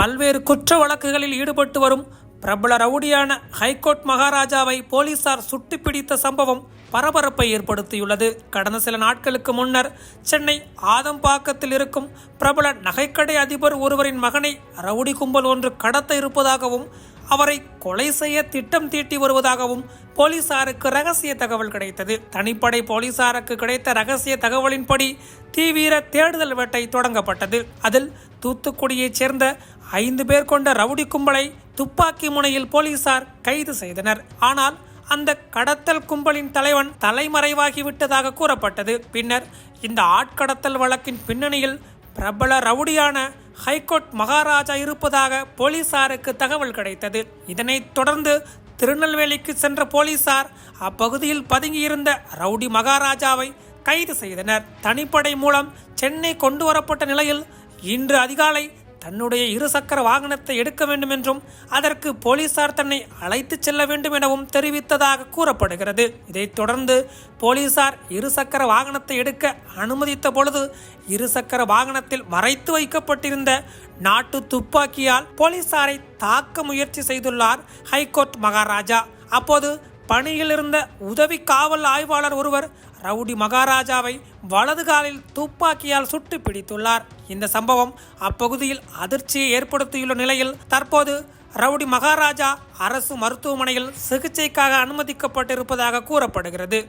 பல்வேறு குற்ற வழக்குகளில் ஈடுபட்டு வரும் பிரபல ரவுடியான ஹைகோர்ட் மகாராஜாவை போலீசார் சுட்டுப்பிடித்த சம்பவம் பரபரப்பை ஏற்படுத்தியுள்ளது. கடந்த சில நாட்களுக்கு முன்னர் சென்னை ஆதம்பாக்கத்தில் இருக்கும் பிரபல நகைக்கடை அதிபர் ஒருவரின் மகனை ரவுடி கும்பல் ஒன்று கடத்த இருப்பதாகவும் அவரை கொலை செய்ய திட்டம் தீட்டி வருவதாகவும் போலீசாருக்கு ரகசிய தகவல் கிடைத்தது. தனிப்படை போலீசாருக்கு கிடைத்த ரகசிய தகவலின்படி தீவிர தேடுதல் வேட்டை தொடங்கப்பட்டது. அதில் தூத்துக்குடியைச் சேர்ந்த ஐந்து பேர் கொண்ட ரவுடி கும்பலை துப்பாக்கி முனையில் போலீசார் கைது செய்தனர். ஆனால் அந்த கடத்தல் கும்பலின் தலைவன் தலைமறைவாகிவிட்டதாக கூறப்பட்டது. பின்னர் இந்த ஆட்கடத்தல் வழக்கின் பின்னணியில் பிரபல ரவுடியான ஹைகோர்ட் மகாராஜா இருப்பதாக போலீசாருக்கு தகவல் கிடைத்தது. இதனைத் தொடர்ந்து திருநெல்வேலிக்கு சென்ற போலீசார் அப்பகுதியில் பதுங்கியிருந்த ரவுடி மகாராஜாவை கைது செய்தனர். தனிப்படை மூலம் சென்னை கொண்டு வரப்பட்ட நிலையில் இன்று அதிகாலை தன்னுடைய இருசக்கர வாகனத்தை எடுக்க வேண்டும் என்றும் அதற்கு போலீசார் தன்னை அழைத்துச் செல்ல வேண்டும் எனவும் தெரிவித்ததாக கூறப்படுகிறது. இதைத் தொடர்ந்து போலீசார் இருசக்கர வாகனத்தை எடுக்க அனுமதித்த பொழுது இருசக்கர வாகனத்தில் மறைத்து வைக்கப்பட்டிருந்த நாட்டு துப்பாக்கியால் போலீசாரை தாக்க முயற்சி செய்துள்ளார் ஹைகோர்ட் மகாராஜா. அப்போது பணியில் இருந்த உதவி காவல் ஆய்வாளர் ஒருவர் ரவுடி மகாராஜாவை வலது காலில் துப்பாக்கியால் சுட்டு பிடித்துள்ளார். இந்த சம்பவம் அப்பகுதியில் அதிர்ச்சியை ஏற்படுத்தியுள்ள நிலையில் தற்போது ரவுடி மகாராஜா அரசு மருத்துவமனையில் சிகிச்சைக்காக அனுமதிக்கப்பட்டிருப்பதாக கூறப்படுகிறது.